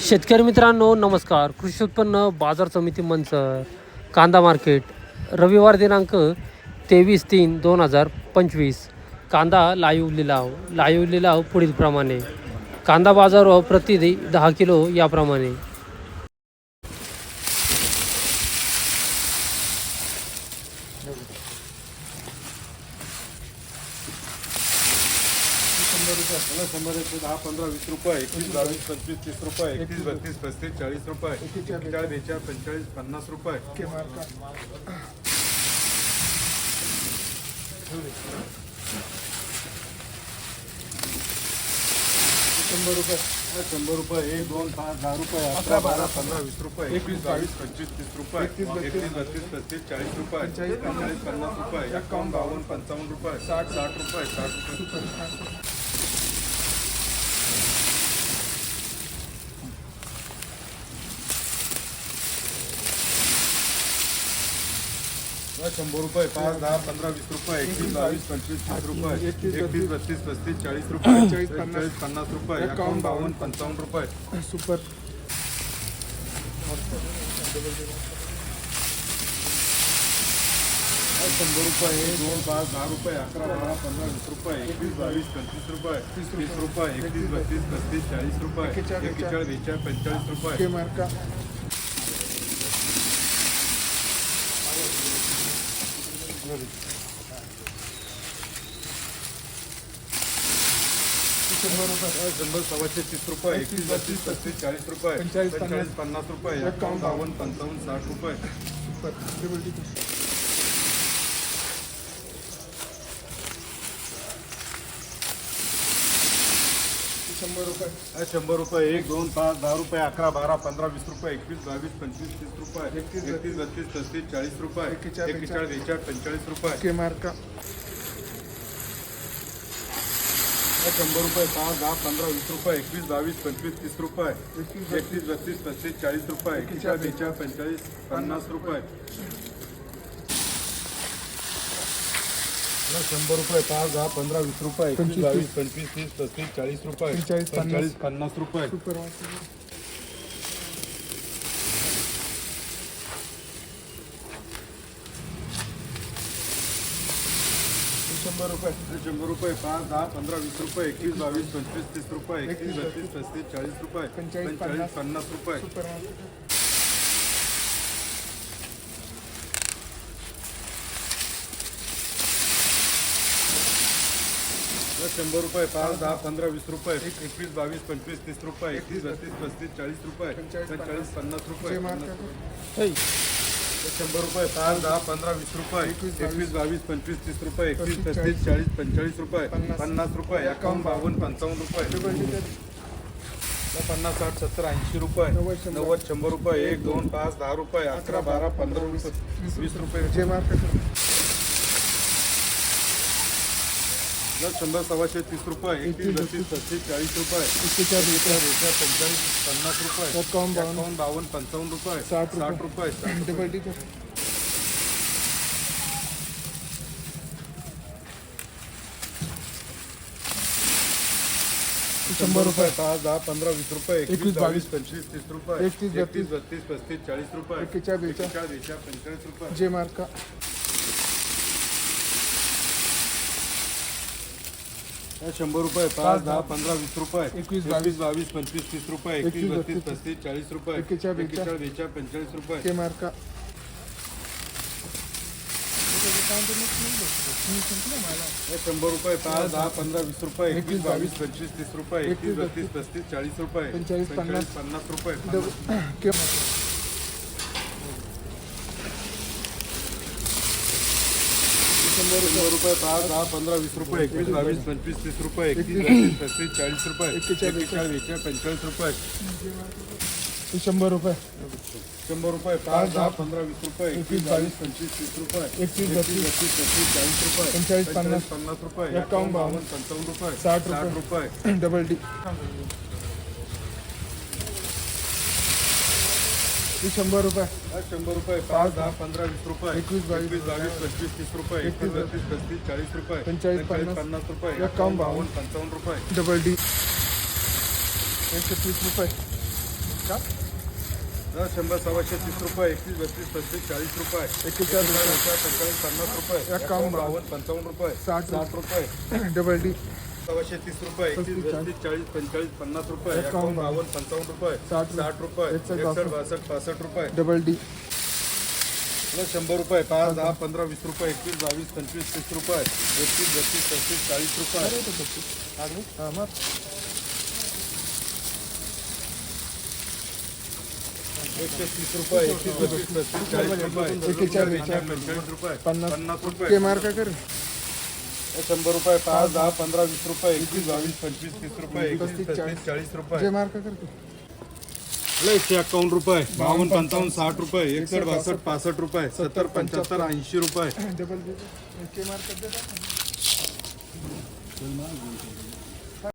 शेतकरी मित्रांनो नमस्कार. कृषी उत्पन्न बाजार समिती मंच कांदा मार्केट. रविवार दिनांक तेवीस तीन दोन हजार पंचवीस. कांदा लाईव्ह लिलाव लाईव्ह लिलाव पुढील प्रमाणे कांदा बाजार प्रति दहा किलो याप्रमाणे. मला शंभर एकशे दहा पंधरा वीस रुपये एकवीस बावीस पंचवीस तीस रुपये एकतीस बत्तीस पस्तीस चाळीस रुपये. चाळीस बेचाळीस पंचेचाळीस पन्नास रुपये. शंभर रुपये. शंभर रुपये एक दोन पाच दहा रुपये अकरा बारा पंधरा वीस रुपये एकवीस बावीस पंचवीस तीस रुपये एकतीस बत्तीस पस्तीस चाळीस रुपये पंचेचाळीस पन्नास रुपये एकावन्न बावन्न पंचावन्न रुपये साठ साठ रुपये. साठ रुपये. हा, शंभर रुपये पाच दहा पंधरा वीस रुपये एकवीस बावीस पंचवीस तीस रुपये एकतीस बत्तीस पस्तीस चाळीस रुपये चाळीस पन्नास रुपये एकावन्न बावन्न पंचावन्न रुपये। सुपर। शंभर रुपये दोन पाच दहा रुपये अकरा बारा पंधरा वीस रुपये एकवीस बावीस पंचवीस रुपये तीस रुपये. एकतीस बत्तीस पस्तीस चाळीस रुपये एकेचाळीस बेचाळीस पंचेचाळीस रुपये. शंभर सव्वाशे तीस रुपये एकतीस बत्तीस पस्तीस चाळीस रुपये पंचेचाळीस पन्नास. रुपये एकावन्न बावन्न पंचावन्न साठ रुपये सुपर डबल टिक शंभर रुपये. शंभर रुपये एक दोन पाच दहा रुपये अकरा बारा पंधरा वीस रुपये एकवीस बावीस पंचवीस तीस रुपये एकतीस, एकतीस बत्तीस. पस्तीस चाळीस रुपये एकेचाळीस, एकेचाळीस बेचाळीस पंचेचाळीस रुपये. के मार्का. शंभर रुपये पाच दहा पंधरा वीस रुपये एकवीस बावीस पंचवीस तीस रुपये. एकतीस बत्तीस पस्तीस चाळीस रुपये एकेचाळीस. बेचाळीस पंचेचाळीस पन्नास रुपये हा, शंभर रुपये पाच दहा पंधरा वीस रुपये एकवीस पंचवीस, बावीस पंचवीस तीस पस्तीस चाळीस रुपये. पंचेचाळीस, पन्नास. पंचेचाळीस पन्नास रुपये. सुपर शंभर रुपये. शंभर रुपये पाच दहा पंधरा वीस रुपये एकवीस बावीस पंचवीस तीस रुपये एकतीस बत्तीस पस्तीस चाळीस रुपये. पंचेचाळीस, पंचेचाळीस पन्नास. रुपये. सुपर शंभर रुपये पाच दहा पंधरा वीस रुपये एकवीस बावीस पंचवीस तीस रुपये एकतीस बत्तीस पस्तीस चाळीस रुपये पंचेचाळीस, पंचेचाळीस पन्नास. रुपये शंभर रुपये पाच दहा पंधरा वीस रुपये एकवीस, एकवीस बावीस पंचवीस तीस रुपये एकतीस पस्तीस, चाळीस. पंचेचाळीस रुपये पन्नास. रुपये एकावन्न बावन्न पंचावन्न रुपये. पन्नास साठ सत्तर ऐंशी रुपये. नव्वद, शंभर. नव्वद शंभर रुपये एक दोन पाच दहा रुपये अकरा बारा पंधरा रुपये वीस रुपये. शंभर सव्वाशे तीस रुपये एकतीस बत्तीस पस्तीस चाळीस रुपये. पंचेचाळीस पन्नास रुपये. एकावन्न बावन्न. बावन्न पंचावन्न रुपये. साठ साठ रुपये शंभर रुपये. पाच दहा पंधरा वीस रुपये. एकवीस एकवीस, बावीस. पंचवीस तीस रुपये. एकतीस, एकतीस बत्तीस पस्तीस चाळीस रुपये. पंचेचाळीस रुपये. जे मार्का. हे शंभर रुपये पाच दहा पंधरा वीस रुपये. एकवीस, एकवीस बावीस पंचवीस तीस रुपये. एकवीस बत्तीस पस्तीस चाळीस रुपये. बेचाळीस. पंचेचाळीस रुपये. के मार्का शंभर रुपये पाच दहा पंधरा वीस रुपये. एकवीस बावीस पंचवीस तीस रुपये. एकवीस बत्तीस पस्तीस चाळीस रुपये. पंचेचाळीस, पन्नास. पन्नास रुपये डबल के शंभर शंभर रुपये पाच दहा पंधरा वीस रुपये एकवीस बावीस पंचवीस तीस रुपये एकतीस बत्तीस पस्तीस चाळीस रुपये एक्केचाळीस, एक्केचाळीस पंचेचाळीस रुपये. शंभर रुपये. शंभर रुपये पाच दहा पंधरा वीस रुपये एकवीस बावीस पंचवीस तीस रुपये एकतीस, बत्तीस, बत्तीस पस्तीस चाळीस रुपये पंचेचाळीस, पन्नास. पन्नास रुपये एकावन्न, बावन्न पंचावन्न रुपये साठ साठ रुपये. Double D. ही शंभर रुपये. शंभर रुपये पाच दहा पंधरा वीस रुपये. एकवीस, बावीस. एकवीस बावीस पंचवीस तीस रुपये. एकवीस बत्तीस पस्तीस चाळीस रुपये. पंचेचाळीस, पन्नास. पन्नास रुपये. एकावन्न, एकावन्न बावन्न पंचावन्न रुपये. Double D. एकशे तीस रुपये. दहा शंभर सव्वाशे तीस रुपये. एकतीस बत्तीस पस्तीस चाळीस रुपये. एक्केचाळीस रुपये. पंचेचाळीस पन्नास रुपये. एकावन्न, बावन्न पंचावन्न रुपये. साठ साठ रुपये. Double D. सव्वाशे तीस रुपये एकतीस बत्तीस चाळीस पंचेचाळीस पन्नास रुपये एकावन्न. बावन्न पंचावन्न रुपये साठ साठ रुपये एकसष्ट, बासष्ट. पासष्ट रुपये. Double D. प्लस शंभर रुपये पाच दहा पंधरा वीस रुपये एकवीस बावीस पंचवीस तीस रुपये एकतीस बत्तीस पस्तीस चाळीस रुपये. एकशे तीस रुपये एकतीस बत्तीस पस्तीस चाळीस रुपये. पंचेचाळीस रुपये. पन्नास. रुपये. मार्का कर? शंभर रुपये पाच दहा पंधरा वीस रुपये एकवीस बावीस पंचवीस तीस रुपये एकतीस पस्तीस, चाळीस. रुपये. एकशे अकावन्न रुपये बावन्न पंचावन्न साठ रुपये एकसष्ट बासष्ट पासष्ट रुपये सत्तर पंच्याहत्तर ऐंशी रुपये.